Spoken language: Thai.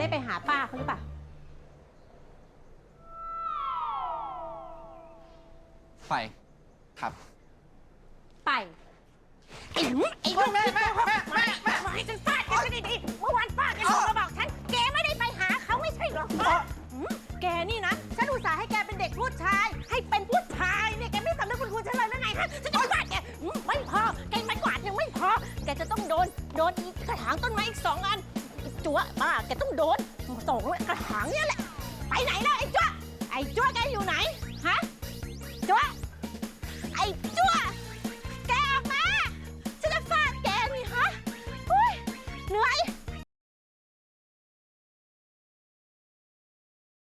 ได้ไปหาป้าเขาหรือเปล่า ไปครับ ไปไอ้หนูไอ้ลูกแม่แม่แม่แม่แม่ให้ฉันฟาดแกไม่ได้ดีเมื่อวานป้าแกโทรมาบอกฉัน แกไม่ได้ไปหาเขาไม่ใช่เหรอหืมแกนี่นะ ฉันอุตส่าห์ให้แกเป็นเด็กผู้ชาย ให้เป็นผู้ชายเนี่ยแกไม่สำนึกบุญคุณฉันเลยหรือไงคะฉันจะฟาดแกหืมไม่พอ แกไม่กวาดยังไม่พอ แกจะต้องโดน โดนอีกกระถางต้นไม้อีกสองอัน จั๊วบ้าแกต้องโดนสองกระถางเนี่ยแหละ ไปไหนแล้วไอ้จั๊วไอ้จั๊วแกอยู่ไหน